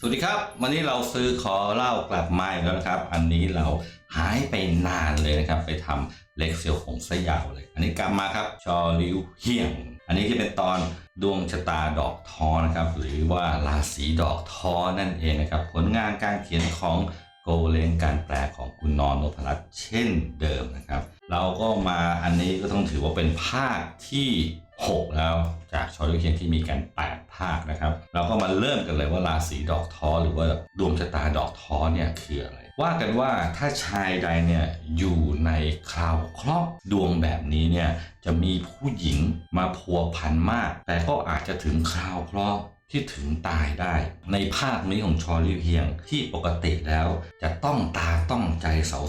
สวัสดีครับ วันนี้เราซื้อขอเล่ากลับมาอีกแล้วนะครับ อันนี้เราหายไปนานเลยนะครับ ไปทำเล็กเซียวของสยาวเลย อันนี้กลับมาครับชอริวเฮียง อันนี้จะเป็นตอนดวงชะตาดอกทอนะครับ หรือว่าราศีดอกทอนั่นเองนะครับ ผลงานการเขียนของโกเลงการแปลของคุณนอนนพรัตน์เช่นเดิมนะครับ เราก็มาอันนี้ก็ต้องถือว่าเป็นภาคที่ 6 แล้ว จากชอริวเฮียงที่มีการแปดภาคนะครับ เราก็มาเริ่มกันเลยว่าราศีดอกท้อหรือว่าดวงชะตาดอกท้อเนี่ยคืออะไร ว่ากันว่าถ้าชายใดเนี่ยอยู่ในคราวคราะห์ดวงแบบนี้เนี่ยจะมีผู้หญิงมาพัวพันมาก แต่ก็อาจจะถึงคราวคราะห์ที่ถึงตายได้ ในภาคนี้ของชอริวเฮียงที่ปกติแล้ว จะต้องตาต้องใจ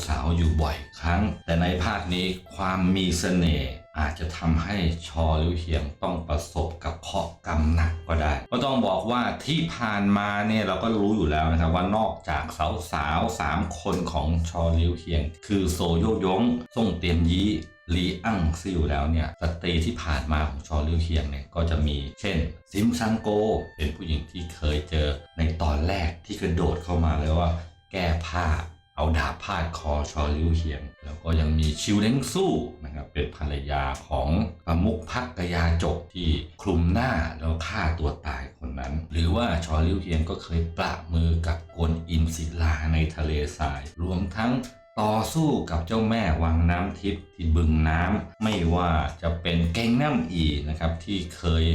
สาวๆอยู่บ่อยครั้ง แต่ในภาคนี้ความมีเสน่ห์ อาจจะทำให้ชอริวเฮียงต้องประสบกับเคราะห์กรรมหนักก็ได้ ก็ต้องบอกว่าที่ผ่านมาเนี่ยเราก็รู้อยู่แล้วนะครับว่านอกจากสาวๆสามคนของชอริวเฮียง คือโซโยยงส่งเตียนยีลีอังซิลแล้วเนี่ยสตรีที่ผ่านมาของชอลิวเฮียงเนี่ยก็จะมีเช่น ซิมซังโก เป็นผู้หญิงที่เคยเจอในตอนแรกที่กระโดดเข้ามาแล้วว่า แก้ผ้า เอาดาบพาดคอชอลิวเฮียง แล้วก็ยังมีชิวเล้งสู้นะครับเป็นภรรยาของประมุขพักกยาจกที่คลุมหน้าแล้วฆ่าตัวตายคนนั้น หรือว่าชอลิวเฮียงก็เคยปราบมือกับกวนอิมศิลาในทะเลทราย รวมทั้งต่อสู้กับเจ้าแม่วังน้ำทิพย์ที่บึงน้ำไม่ว่าจะเป็นแกงน้ำอีนะครับที่เคย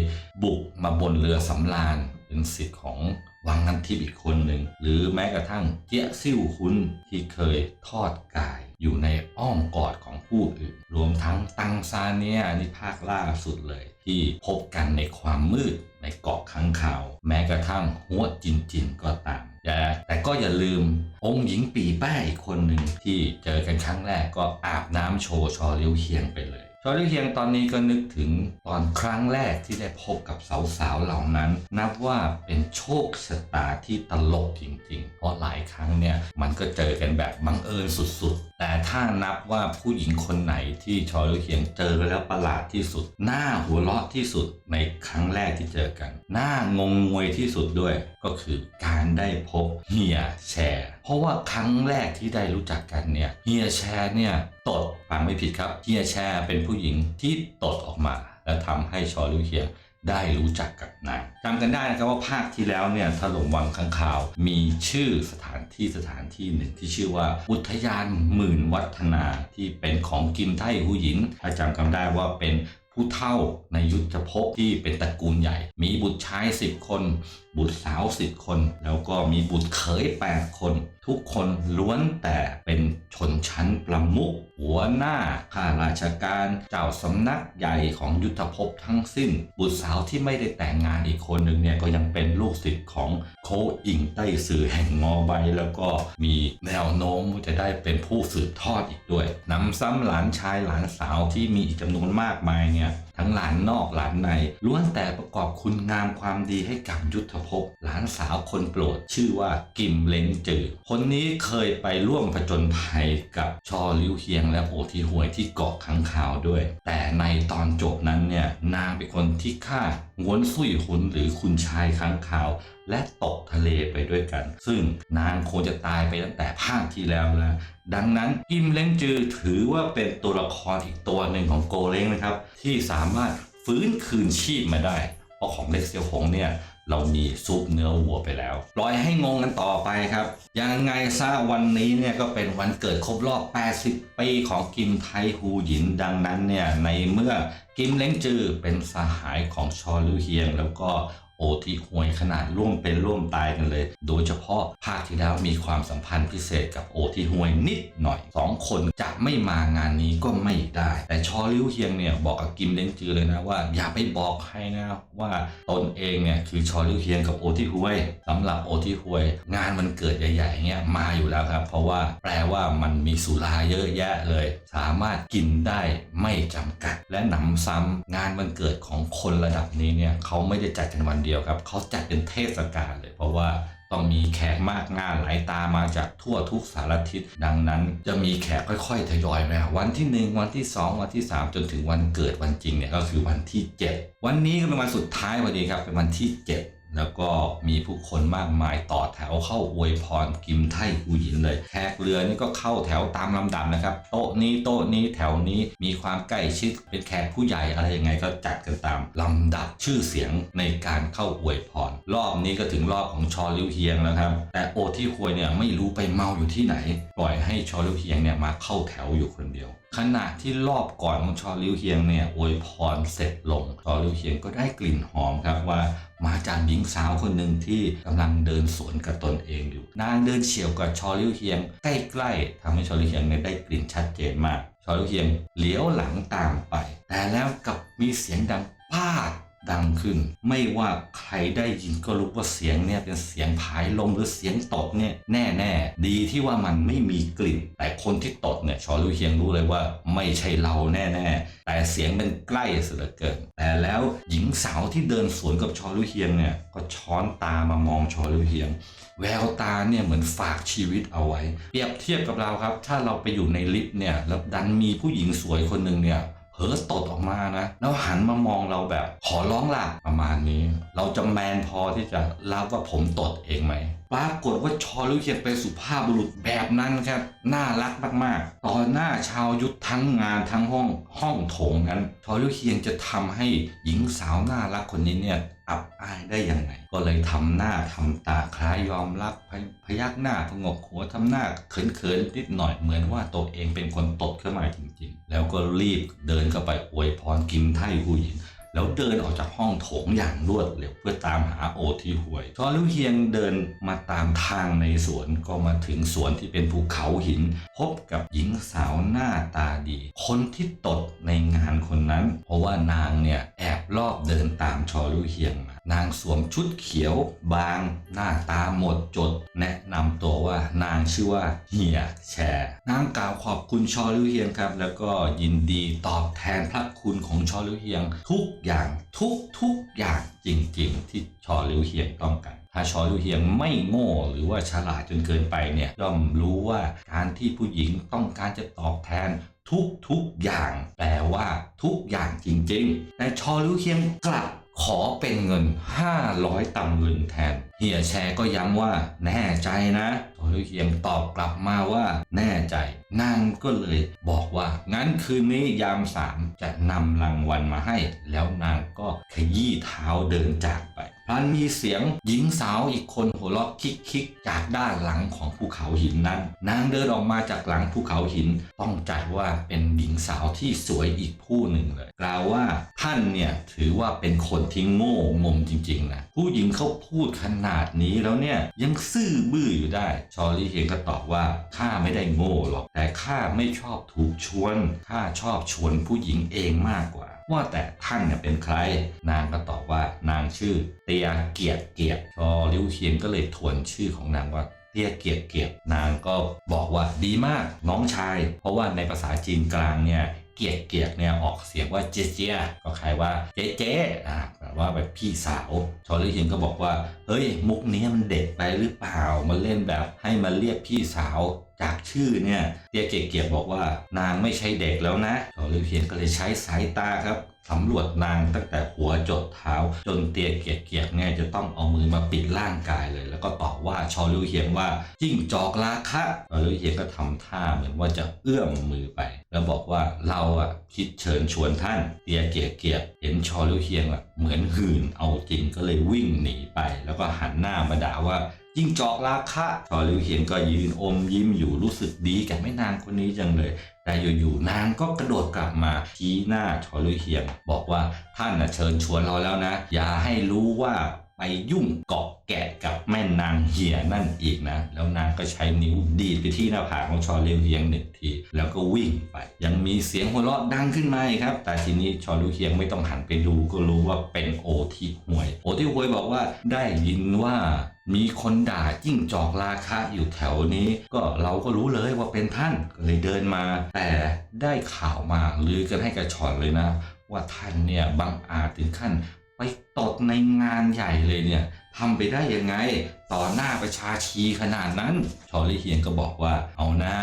บุกมาบนเรือสำราญเป็นสิทธิ์ของ วังน้ำทิพย์อีกคนหนึ่ง หรือแม้กระทั่งเจี๊ยซิ่วคุนที่เคยทอดกายอยู่ในอ้อมกอดของผู้อื่น รวมทั้งตังซาเนียนี่ภาคล่าสุดเลย ที่พบกันในความมืดในเกาะค้างคาว แม้กระทั่งหัวจินจินก็ตามแต่แต่ก็อย่าลืมองค์หญิงปีแป้อีกคนหนึ่งที่เจอกันครั้งแรกก็อาบน้ำโชว์ชอเลี้ยวเฮียงไปเลย ชอเลี้ยเฮียงตอนนี้ก็นึกถึงตอนครั้งแรกที่ได้พบกับสาวๆเหล่านั้น นับว่าเป็นโชคชะตาที่ตลกจริงๆ เพราะหลายครั้งเนี่ยมันก็เจอกันแบบบังเอิญสุดๆ แต่ถ้านับว่าผู้หญิงคนไหนที่ชอเลี้ยเฮียงเจอแล้วประหลาดที่สุด หน้าหัวเราะที่สุดในครั้งแรกที่เจอกัน หน้างงงวยที่สุดด้วย ก็คือการได้พบเฮียแชร์ เพราะว่าครั้งแรกที่ได้รู้จักกันเนี่ยเฮียแชร์เนี่ยตดฟังไม่ผิดครับเฮียแชร์เป็นผู้หญิงที่ตดออกมา และทำให้ชอลิวเฮียได้รู้จักกับนางจำกันได้นะครับว่าภาคที่แล้วเนี่ยถล่มวังข้างข่าว มีชื่อสถานที่สถานที่หนึ่งที่ชื่อว่า อุทยานหมื่นวัฒนาที่เป็นของกินไทหูหยินถ้าจำกันได้ว่าเป็นผู้เฒ่าในยุทธภพที่เป็นตระกูลใหญ่ มีบุตรชายสิบคน บุตรสาวสิบคน แล้วก็มีบุตรเขยแปดคน ทุกคนล้วนแต่เป็นชนชั้นประมุขหัวหน้าข้าราชการเจ้าสำนักใหญ่ของยุทธภพทั้งสิ้น บุตรสาวที่ไม่ได้แต่งงานอีกคนหนึ่งเนี่ยก็ยังเป็นลูกศิษย์ของโคอิงไต้สื่อแห่งงอใบ แล้วก็มีแนวโน้มจะได้เป็นผู้สืบทอดอีกด้วยนำซ้ำหลานชายหลานสาวที่มีอีกจำนวนมากมายเนี่ย ทั้งหลานนอกหลานในล้วนแต่ประกอบคุณงามความดีให้กับยุทธภพหลานสาวคนโปรด ชื่อว่ากิมเล้งจือ คนนี้เคยไปร่วมผจญภัยกับชอลิวเฮียงและโอทีหวยที่เกาะค้างคาวด้วย แต่ในตอนจบนั้นเนี่ยนางเป็นคนที่ฆ่างวนซุยหุนหรือคุณชายค้างคาวและตกทะเลไปด้วยกัน ซึ่งนางคงจะตายไปตั้งแต่ภาคที่แล้วแล้ว ดังนั้นกิมเล้งจือถือว่าเป็นตัวละครอีกตัวหนึ่งของโกเล้งนะครับ ที่สามารถฟื้นคืนชีพมาได้ เพราะของเล็กเซียวหงเนี่ยเรามีซุปเนื้อวัวไปแล้วปล่อยให้งงกันต่อไปครับ ยังไงซะวันนี้เนี่ยก็เป็นวันเกิดครบรอบ 80 ปีของกิมไทฮูหยินดังนั้นเนี่ยในเมื่อกิมเล้งจือเป็นสหายของชอลูเฮียง แล้วก็ โอทีหวยขนาดร่วมเป็นร่วมตายกันเลย โดยเฉพาะภาคที่แล้วมีความสัมพันธ์พิเศษกับโอทีหวยนิดหน่อยสองคนจะไม่มางานนี้ก็ไม่ได้ แต่ชอลิวเฮียงเนี่ยบอกกับกิมเล้งจือเลยนะว่า อย่าไปบอกใครนะว่าตนเองเนี่ยคือชอลิวเฮียงกับโอทีหวยสำหรับโอทีหวย งานมันเกิดใหญ่ๆเนี่ยมาอยู่แล้วครับ เพราะว่าแปลว่ามันมีสุราเยอะแยะเลย สามารถกินได้ไม่จำกัด และหนำซ้ำงานมันเกิดของคนระดับนี้เนี่ยเขาไม่ได้จัดกันวันเดียวครับเขาจัดเป็นเทศกาลเลย เพราะว่าต้องมีแขกมากงานหลายตามาจากทั่วทุกสารทิศดังนั้นจะมีแขกค่อยๆทยอยมาวันที่ 1 วันที่ 2 วันที่ 3 จนถึงวันเกิดวันจริงเนี่ยก็คือวันที่ 7 วันนี้ก็เป็นวันสุดท้ายพอดีครับเป็นวันที่ 7 แล้วก็มีผู้คนมากมายต่อแถวเข้าอวยพรกิมไทหูหยินเลยแขกเรือนี่ก็เข้าแถวตามลำดับนะครับ โต๊ะนี้โต๊ะนี้แถวนี้มีความใกล้ชิดเป็นแขกผู้ใหญ่อะไรยังไงก็จัดกันตามลำดับชื่อเสียงในการเข้าอวยพร รอบนี้ก็ถึงรอบของชอลิวเฮียงแล้วครับ แต่โอที่ควยเนี่ยไม่รู้ไปเมาอยู่ที่ไหน ปล่อยให้ชอลิวเฮียงเนี่ยมาเข้าแถวอยู่คนเดียว ขณะที่รอบก่อนของชอลิวเฮียงเนี่ยอวยพรเสร็จลง ชอริวเฮียงก็ได้กลิ่นหอมครับว่ามาจากหญิงสาวคนหนึ่งที่กำลังเดินสวนกับตนเองอยู่ นางเดินเฉียวกับชอลิวเฮียงใกล้ๆทำให้ชอลิวเฮียงเนี่ยได้กลิ่นชัดเจนมาก ชอลิวเฮียงเลี้ยวหลังตามไป แต่แล้วกลับมีเสียงดังป้า ดังขึ้น ไม่ว่าใครได้ยินก็รู้ว่าเสียงเนี่ยเป็นเสียงผายลมหรือเสียงตดเนี่ยแน่ๆดีที่ว่ามันไม่มีกลิ่น แต่คนที่ตดเนี่ยชอลุเฮียงรู้เลยว่า ไม่ใช่เราแน่ๆแต่เสียงมันใกล้เสียเหลือเกิน แต่แล้วหญิงสาวที่เดินสวนกับชอลุเฮียงเนี่ยก็ช้อนตามามองชอลุเฮียง แววตาเนี่ยเหมือนฝากชีวิตเอาไว้ เปรียบเทียบกับเราครับ ถ้าเราไปอยู่ในลิฟต์เนี่ยแล้วดันมีผู้หญิงสวยคนหนึ่งเนี่ย เฮิร์สตดออกมานะ แล้วหันมามองเราแบบขอร้องล่ะประมาณนี้ เราจะแมนพอที่จะรับว่าผมตดเองไหม ปรากฏว่าชอลุเคียนเป็นสุภาพบุรุษแบบนั้นครับ น่ารักมากๆ ต่อหน้าชาวยุทธทั้งงานทั้งห้องห้องโถงนั้น ชอลุเคียนจะทำให้หญิงสาวน่ารักคนนี้เนี่ยอับอายได้ยังไงก็เลยทำหน้าทำตาคล้ายยอมรับพยพยักหน้าพงกหัวทำหน้าเขินๆนิดหน่อยเหมือนว่าตัวเองเป็นคนตดขึ้นมาจริงๆ แล้วก็รีบเดินเข้าไปอวยพรกิมไทหูหยิน แล้วเดินออกจากห้องโถงอย่างรวดเร็วเพื่อตามหาโอที่หวยชอลิวเฮียงเดินมาตามทางในสวนก็มาถึงสวนที่เป็นภูเขาหิน พบกับหญิงสาวหน้าตาดี คนที่ตดในงานคนนั้น เพราะว่านางเนี่ยแอบลอบเดินตามชอลิวเฮียงมา นางสวมชุดเขียว บาง หน้าตาหมดจด แนะนำตัวว่านางชื่อว่าเฮียแชร์ นางกล่าวขอบคุณชอลิวเฮียงครับ แล้วก็ยินดีตอบแทนพระคุณของชอลิวเฮียง ทุกอย่างทุกทุกอย่างจริง ๆ ที่ชอลิวเฮียงต้องการถ้าชอลิวเฮียงไม่โง่หรือว่าฉลาดจนเกินไปเนี่ยย่อมรู้ว่าการที่ผู้หญิงต้องการจะตอบแทนทุกทุกอย่างแปลว่าทุกอย่างจริง ๆ แต่ชอลิวเฮียงกลับ ขอเป็นเงิน 500ตำลึงแทน เฮียแชร์ก็ย้ำว่า แน่ใจนะโอยเฮียงตอบกลับมาว่า แน่ใจ นางก็เลยบอกว่า งั้นคืนนี้ยามสามจะนำรางวัลมาให้ แล้วนางก็ขยี้เท้าเดินจากไป พลันมีเสียงหญิงสาวอีกคนหัวเราะคิกๆจากด้านหลังของภูเขาหินนั้น นางเดินออกมาจากหลังภูเขาหิน ต้องจัดว่าเป็นหญิงสาวที่สวยอีกผู้หนึ่งเลย กล่าวว่าท่านเนี่ยถือว่าเป็นคนที่โง่งมจริงๆนะผู้หญิงเขาพูดขนาดนี้แล้วเนี่ยยังซื่อบื้ออยู่ได้ ชอลี่เฮงก็ตอบว่าข้าไม่ได้โง่หรอก แต่ข้าไม่ชอบถูกชวนข้าชอบชวนผู้หญิงเองมากกว่า ว่าแต่ท่านเนี่ยเป็นใคร นางก็ตอบว่านางชื่อ เตียเกียรติเกียรติชอลิวเฮียนก็เลยทวนชื่อของนางว่าเตี้ยเกียรติเกียรตินางก็บอกว่าดีมากน้องชาย เพราะว่าในภาษาจีนกลางเนี่ย เกียกเกียกเนี่ยออกเสียงว่าเจเจก็คล้ายว่าเจ๊เจ๊อ่าแปลว่าแบบพี่สาวชอลิเฮียนก็บอกว่าเฮ้ยมุกนี้มันเด็กไปหรือเปล่ามาเล่นแบบให้มาเรียกพี่สาวจากชื่อเนี่ยเตี้ยเกียกเกียกบอกว่านางไม่ใช่เด็กแล้วนะชอลิเฮียนก็เลยใช้สายตาครับ สำรวจนางตั้งแต่หัวจดเท้า จนเตียเกียกเกียกเนี่ยจะต้องเอามือมาปิดร่างกายเลย แล้วก็ตอบว่าชอลิวเฮียงว่าจิ้งจอกราคะชอลิวเฮียงก็ทำท่าเหมือนว่าจะเอื้อมมือไป แล้วบอกว่าเราอะคิดเชิญชวนท่านเตียเกียกเกียกเห็นชอลิวเฮียงอะเหมือนหื่นเอาจริงก็เลยวิ่งหนีไป แล้วก็หันหน้ามาด่าว่ายิ่งจอกราคะชอลิวเฮียงก็ยืนอมยิ้มอยู่รู้สึกดีกับแม่นางคนนี้จังเลย แต่อยู่ๆนางก็กระโดดกลับมาชี้หน้าชอลุยเฮียง บอกว่าท่านนะเชิญชวนเราแล้วนะ อย่าให้รู้ว่า ไปยุ่งเกาะแกะกับแม่นางเฮียนั่นอีกนะ แล้วนางก็ใช้นิ้วดีดไปที่หน้าผากของชอลิวเฮียงหนึ่งที แล้วก็วิ่งไป ยังมีเสียงหัวเราะดังขึ้นมาครับ แต่ทีนี้ชอลุยเฮียงไม่ต้องหันไปดูก็รู้ว่าเป็นโอที่ห่วย โอที่ห่วยบอกว่าได้ยินว่ามีคนด่าจิ้งจอกราคะอยู่แถวนี้ ก็เราก็รู้เลยว่าเป็นท่านก็เลยเดินมา แต่ได้ข่าวมาลือกันให้กระชอนเลยนะ ว่าท่านเนี่ยบังอาจถึงขั้น ตดในงานใหญ่เลยเนี่ยทำไปได้ยังไง ต่อหน้าประชาชีขนาดนั้น ชอลี่เฮียนก็บอกว่าเอาหน้า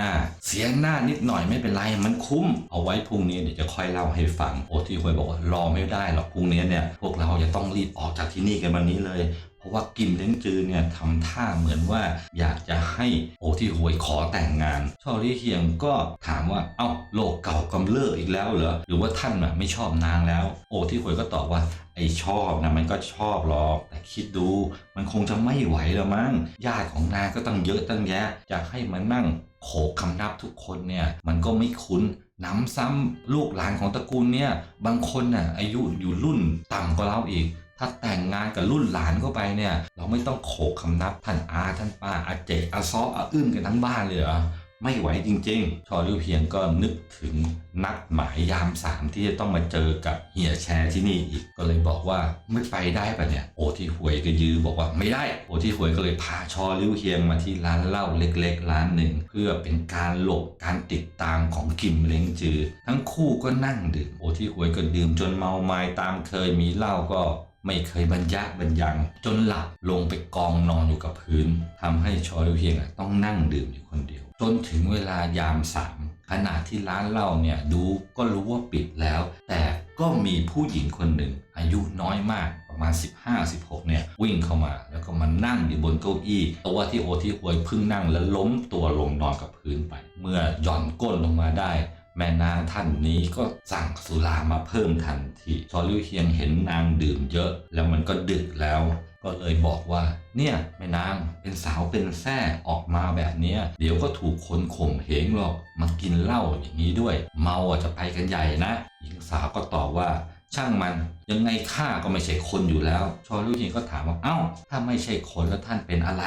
เสียงหน้านิดหน่อยไม่เป็นไรมันคุ้ม เอาไว้พรุ่งนี้เดี๋ยวจะค่อยเล่าให้ฟัง โอที่ควยบอกว่ารอไม่ได้หรอกพรุ่งนี้เนี่ยพวกเราจะต้องรีบออกจากที่นี่กันวันนี้เลย เพราะว่ากิมเล้งจือเนี่ยทำท่าเหมือนว่าอยากจะให้โอที่หวยขอแต่งงานชอลี่เฮียงก็ถามว่าเอ้าโลกเก่ากำเริบอีกแล้วเหรอหรือว่าท่านน่ะไม่ชอบนางแล้ว โอที่หวยก็ตอบว่าไอชอบนะมันก็ชอบหรอก แต่คิดดูมันคงจะไม่ไหวแล้วมั้งญาติของนางก็ตั้งเยอะตั้งแยะจะให้มานั่งโขกคำนับทุกคนเนี่ยมันก็ไม่คุ้นน้ำซ้ำลูกหลานของตระกูลเนี่ยบางคนน่ะอายุอยู่รุ่นต่ำกว่าเราอีก ถ้าแต่งงานกับรุ่นหลานเข้าไปเนี่ย เราไม่ต้องโขกคำนับท่านอาท่านป้าอาเจอาซออาอึ้มกันทั้งบ้านเลยเหรอไม่ไหวจริงๆ ชอริวเพียงก็นึกถึงนัดหมายยามสามที่จะต้องมาเจอกับเฮียแชร์ที่นี่อีก ก็เลยบอกว่าไม่ไปได้ปะเนี่ย โอที่หวยก็ยือบอกว่าไม่ได้ โอที่หวยก็เลยพาชอริวเฮียงมาที่ร้านเหล้าเล็กๆ ร้านหนึ่ง เพื่อเป็นการหลบการติดตามของกิมเล้งจือ ทั้งคู่ก็นั่งดื่ม โอที่หวยก็ดื่มจนเมาไม้ตามเคยมีเหล้าก็ ไม่เคยบรรยะบรรยัง จนหลับลงไปกองนอนอยู่กับพื้นทำให้ชอริวเฮีงต้องนั่งดื่มอยู่คนเดียว จนถึงเวลายามสามขณะที่ร้านเหล้าเนี่ยดูก็รู้ว่าปิดแล้ว แต่ก็มีผู้หญิงคนหนึ่ง อายุน้อยมากประมาณ 15-16 เนี่ย วิ่งเข้ามาแล้วก็มานั่งอยู่บนเก้าอี้ตัวที่โอที่หวยพึ่งนั่งแล้วล้มตัวลงนอนกับพื้นไป เมื่อหย่อนก้นลงมาได้ แม่นางท่านนี้ก็สั่งสุรามาเพิ่มทันทีชอลิวเฮียงเห็นนางดื่มเยอะ แล้วมันก็ดึกแล้วก็เลยบอกว่า เนี่ยแม่นางเป็นสาวเป็นแท่ออกมาแบบเนี้ย เดี๋ยวก็ถูกคนข่มเหงหรอกมากินเหล้าอย่างนี้ด้วย เมาอาจจะไปกันใหญ่นะหญิงสาวก็ตอบว่า ช่างมันยังไงข้าก็ไม่ใช่คนอยู่แล้ว ชอลิวเฮียงก็ถามว่า เอ้า ถ้าไม่ใช่คนแล้วท่านเป็นอะไร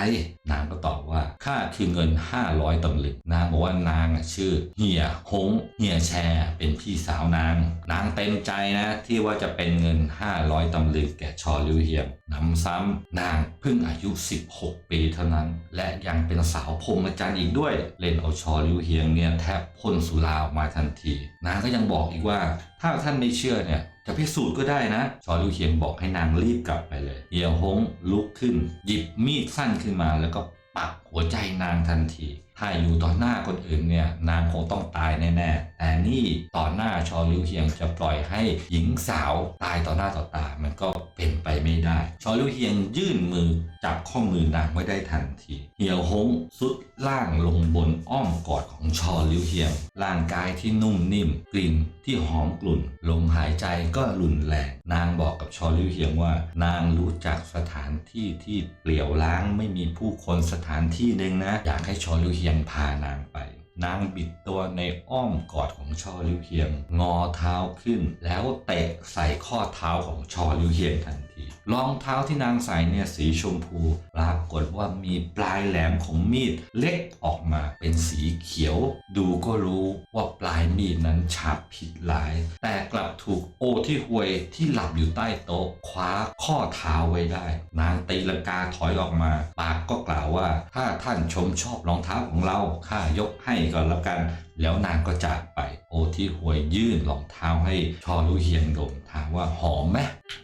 นางก็ตอบว่าข้าคือเงิน 500ตำลึงนางบอกว่านางชื่อเฮียหงเฮียแชร์เป็นพี่สาวนาง นางเต็มใจนะที่ว่าจะเป็นเงิน 500ตำลึงแก่ชอลิวเฮียงนำซ้ำนางเพิ่งอายุ 16 ปีเท่านั้น และยังเป็นสาวพรมจรรย์อีกด้วย เล่นเอาชอลิวเฮียงเนี่ยแทบพ่นสุราออกมาทันที นางก็ยังบอกอีกว่า ถ้าท่านไม่เชื่อเนี่ย จะพิสูจน์ก็ได้นะ ชอลิวเคียงบอกให้นางรีบกลับไปเลยเฮียฮงลุกขึ้น หยิบมีดสั้นขึ้นมา แล้วก็ปักหัวใจนางทันที ถ้าอยู่ต่อหน้าคนอื่นเนี่ย นางคงต้องตายแน่ๆแต่นี่ต่อหน้าชอลิวเฮียงจะปล่อยให้หญิงสาวตายต่อหน้าต่อตา มันก็เป็นไปไม่ได้ ชอลิวเฮียงยื่นมือจับข้อมือนางไว้ได้ทันทีเฮียวฮงสุดล่างลงบนอ้อมกอดของชอลิวเฮียง ร่างกายที่นุ่มนิ่ม กลิ่นที่หอมกลุ่น ลมหายใจก็รุนแรง นางบอกกับชอลิวเฮียงว่า นางรู้จักสถานที่ที่เปลี่ยวล้างไม่มีผู้คนสถานที่หนึ่งนะ อยากให้ชอลิวเฮียงพานางไป นางบิดตัวในอ้อมกอดของชอลิวเฮียง งอเท้าขึ้น แล้วเตะใส่ข้อเท้าของชอลิวเฮียงทันทีรองเท้าที่นางใส่เนี่ยสีชมพู ปรากฏว่ามีปลายแหลมของมีดเล็กออกมาเป็นสีเขียว ดูก็รู้ว่าปลายมีดนั้นฉาบผิดหลาย แต่กลับถูกโอที่หวยที่หลับอยู่ใต้โต๊ะคว้าข้อเท้าไว้ได้ นางตีลังกาถอยออกมา ปากก็กล่าวว่า ถ้าท่านชมชอบรองเท้าของเราข้ายกให้ก็แล้วกันแล้วนางก็จากไป โอที่หวยยื่นรองเท้าให้ชอรู้เฮียงดมถามว่าหอมไหม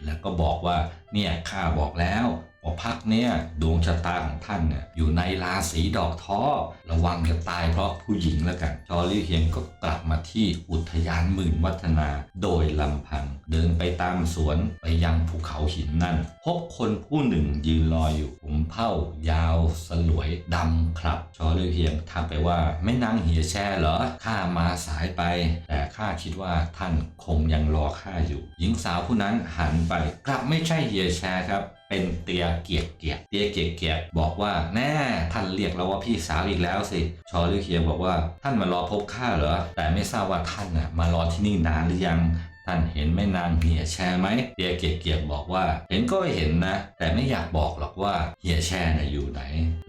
แล้วก็บอกว่าเนี่ยข้าบอกแล้ว ว่าพักเนี่ยดวงชะตาของท่านเนี่ยอยู่ในราศีดอกท้อ ระวังจะตายเพราะผู้หญิงแล้วกันชอรี่เฮียงก็กลับมาที่อุทยานหมื่นวัฒนาโดยลำพัง เดินไปตามสวนไปยังภูเขาหินนั่น พบคนผู้หนึ่งยืนรออยู่ผมเผ้ายาวสลวยดำครับชอรี่เฮียงทักไปว่าไม่นางเหียแช่เหรอข้ามาสายไป แต่ข้าคิดว่าท่านคงยังรอข้าอยู่ หญิงสาวผู้นั้นหันไปกลับไม่ใช่เฮียแชร์ครับ เป็นเตียเกียกเกียกเตียเกียกเกียกบอกว่าแน่ท่านเรียกเราว่าพี่สาวอีกแล้วสิ ชอลือเคียบอกว่าท่านมารอพบข้าเหรอ แต่ไม่ทราบว่าท่านน่ะมารอที่นี่นานหรือยังท่านเห็นแม่นางเหียแชร์ไหมเตียเกียกเกียกบอกว่า เห็นก็เห็นนะ แต่ไม่อยากบอกหรอกว่าเหียแช่น่ะอยู่ไหน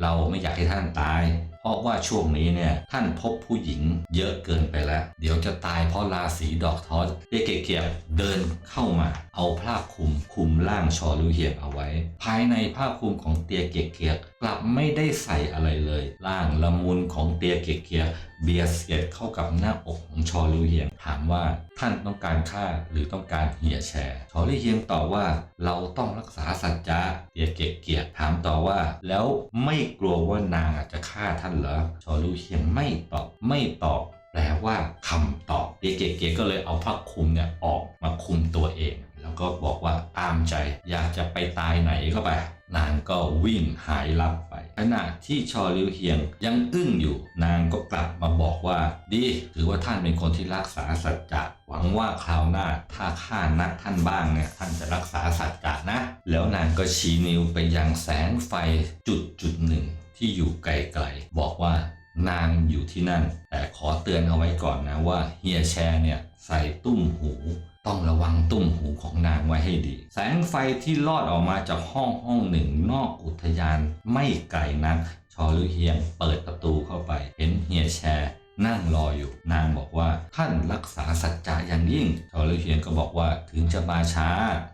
เราไม่อยากให้ท่านตาย เพราะว่าช่วงนี้เนี่ยท่านพบผู้หญิงเยอะเกินไปแล้ว เดี๋ยวจะตายเพราะราศีดอกท้อเตียเกียกเกียกเดินเข้ามา เอาผ้าคลุมคลุมร่างชอลูเหียบเอาไว้ ภายในผ้าคลุมของเตียเกียกเกียกลับไม่ได้ใส่อะไรเลยร่างละมุนของเตียเกียกเกียเบียเสียดเข้ากับหน้าอกของชอลูเหียงถามว่าท่านต้องการฆ่าหรือต้องการเหียแชร์ชอลูเหียงตอบว่าเราต้องรักษาสัจจะเตียเกียกเกียกถามต่อว่า แล้วไม่กลัวว่านางอาจจะฆ่าท่านเหรอชอลูเหียงไม่ตอบไม่ตอบแปลว่าคำตอบเตียเกก็เลยเอาผ้าคลุมเนี่ยออกมาคลุมตัวเอง แล้วก็บอกว่าตามใจอยากจะไปตายไหนก็ไปนางก็วิ่งหายลับไป ขณะที่ชอลิวเฮียงยังอึ้งอยู่ นางก็กลับมาบอกว่า ดีถือว่าท่านเป็นคนที่รักษาสัจจะหวังว่าคราวหน้าถ้าข้านัดท่านบ้างเนี่ยท่านจะรักษาสัจจะนะ แล้วนางก็ชี้นิ้วไปยังแสงไฟจุดจุดหนึ่ง ที่อยู่ไกลๆบอกว่านางอยู่ที่นั่น แต่ขอเตือนเอาไว้ก่อนนะว่าเฮียแชร์เนี่ยใส่ตุ้มหู ต้องระวังตุ้มหูของนางไว้ให้ดี แสงไฟที่ลอดออกมาจากห้องห้องหนึ่งนอกอุทยานไม่ไกลนัก ชอลือเฮียงเปิดประตูเข้าไป เห็นเฮียแชร์ นั่งรออยู่ นางบอกว่าท่านรักษาสัจจะอย่างยิ่งชอลือเฮียงก็บอกว่าถึงจะมาช้า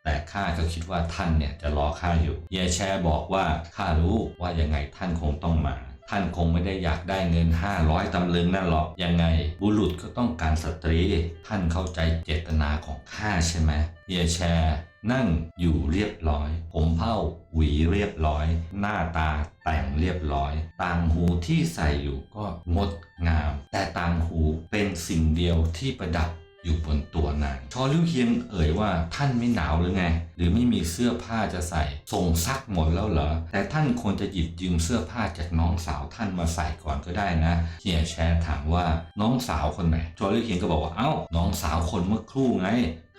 แต่ข้าก็คิดว่าท่านเนี่ยจะรอข้าอยู่เฮียแชร์บอกว่าข้ารู้ว่ายังไงท่านคงต้องมาท่านคงไม่ได้อยากได้เงิน 500 ตำลึงนั่นหรอก ยังไง บุรุษก็ต้องการสตรี ท่านเข้าใจเจตนาของข้าใช่ไหมเฮียแชร์ นั่งอยู่เรียบร้อย ผมเผ้าหวีเรียบร้อย หน้าตาแต่งเรียบร้อย ต่างหูที่ใส่อยู่ก็งดงาม แต่ต่างหูเป็นสิ่งเดียวที่ประดับอยู่บนตัวนางชอลิวเฮียงเอ่ยว่าท่านไม่หนาวหรือไง หรือไม่มีเสื้อผ้าจะใส่ส่งซักหมดแล้วเหรอ แต่ท่านควรจะหยิบยืมเสื้อผ้าจากน้องสาวท่านมาใส่ก่อนก็ได้นะเฮียแชร์ถามว่าน้องสาวคนไหนชอลิวเฮียงก็บอกว่าเอ้าน้องสาวคนเมื่อครู่ไง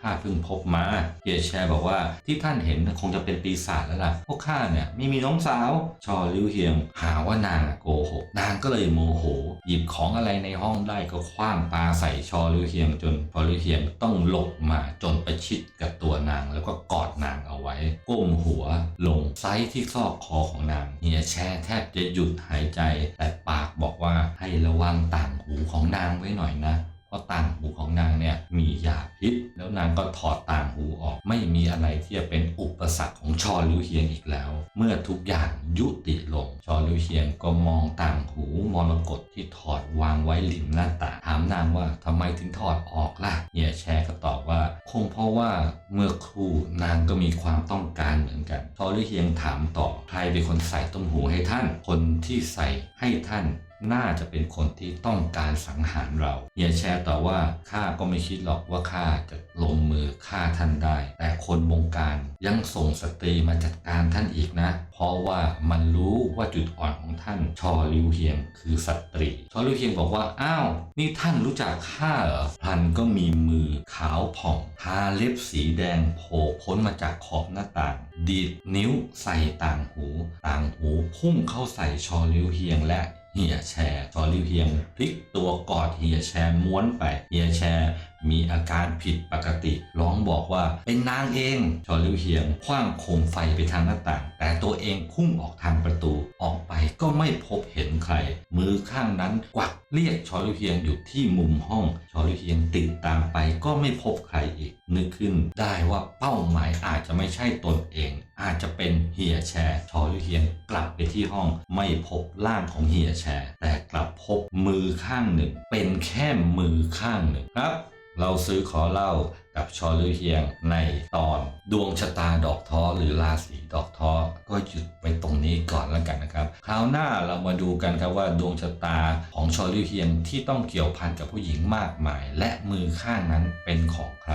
ข้าเพิ่งพบมาเฮียแชร์บอกว่าที่ท่านเห็นคงจะเป็นปีศาจแล้วล่ะ พวกข้าเนี่ยไม่มีน้องสาว ชอลิวเฮียง หาว่านางโกหก นางก็เลยโมโห หยิบของอะไรในห้องได้ก็คว้างปาใส่ชอลิวเฮียงจนชอลิวเฮียงต้องหลบมาจนประชิดกับตัวนางแล้วก็กอดนางเอาไว้ ก้มหัวลงไซส์ที่ซอกคอของนางเฮียแชร์แทบจะหยุดหายใจ แต่ปากบอกว่าให้ระวังต่างหูของนางไว้หน่อยนะ เพราะต่างหูของนางเนี่ยมียาพิษ แล้วนางก็ถอดต่างหูออก ไม่มีอะไรที่จะเป็นอุปสรรคของชอลิวเฮียงอีกแล้ว เมื่อทุกอย่างยุติลง ชอลิวเฮียงก็มองต่างหูมรกตที่ถอดวางไว้ริมหน้าต่างถามนางว่าทำไมถึงถอดออกล่ะเฮียแชร์ก็ตอบว่า คงเพราะว่าเมื่อครู่นางก็มีความต้องการเหมือนกันชอลิวเฮียงถามต่อใครเป็นคนใส่ต้มหูให้ท่าน คนที่ใส่ให้ท่าน น่าจะเป็นคนที่ต้องการสังหารเราเฮียแชร์ต่อว่าข้าก็ไม่คิดหรอกว่าข้าจะลงมือฆ่าท่านได้ แต่คนบงการยังส่งสตรีมาจัดการท่านอีกนะ เพราะว่ามันรู้ว่าจุดอ่อนของท่านชอลิวเฮียงคือสตรี ชอลิวเฮียงบอกว่าอ้าวนี่ท่านรู้จักข้าเหรอพันก็มีมือขาวผ่องทาเล็บสีแดงโผล่พ้นมาจากขอบหน้าต่าง ดีดนิ้วใส่ต่างหู ต่างหูพุ่งเข้าใส่ชอลิวเฮียงและ เฮียแชร์ชอลิวเฮียงพลิกตัวกอดเฮียแชร์ม้วนไปเฮียแชร์ มีอาการผิดปกติ ร้องบอกว่าเป็นนางเองชอลิวเฮียงคว้างโคมไฟไปทางหน้าต่าง แต่ตัวเองพุ่งออกทางประตูออกไปก็ไม่พบเห็นใคร มือข้างนั้นกวักเรียกชอลิวเฮียงอยู่ที่มุมห้อง ชอลิวเฮียงติดตามไปก็ไม่พบใครอีก นึกขึ้นได้ว่าเป้าหมายอาจจะไม่ใช่ตนเอง อาจจะเป็นเฮียแชร์ชอลิวเฮียงกลับไปที่ห้องไม่พบร่างของเฮียแชร์แต่กลับพบมือข้างหนึ่ง เป็นแค่มือข้างหนึ่งครับ เราซื้อขอเล่ากับชอลือเฮียงในตอนดวงชะตาดอกท้อหรือราศีดอกท้อก็หยุดไปตรงนี้ก่อนแล้วกันนะครับ คราวหน้าเรามาดูกันครับว่าดวงชะตาของชอลือเฮียงที่ต้องเกี่ยวพันกับผู้หญิงมากมาย และมือข้างนั้นเป็นของใคร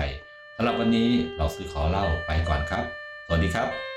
สำหรับวันนี้เราซื้อขอเล่าไปก่อนครับ สวัสดีครับ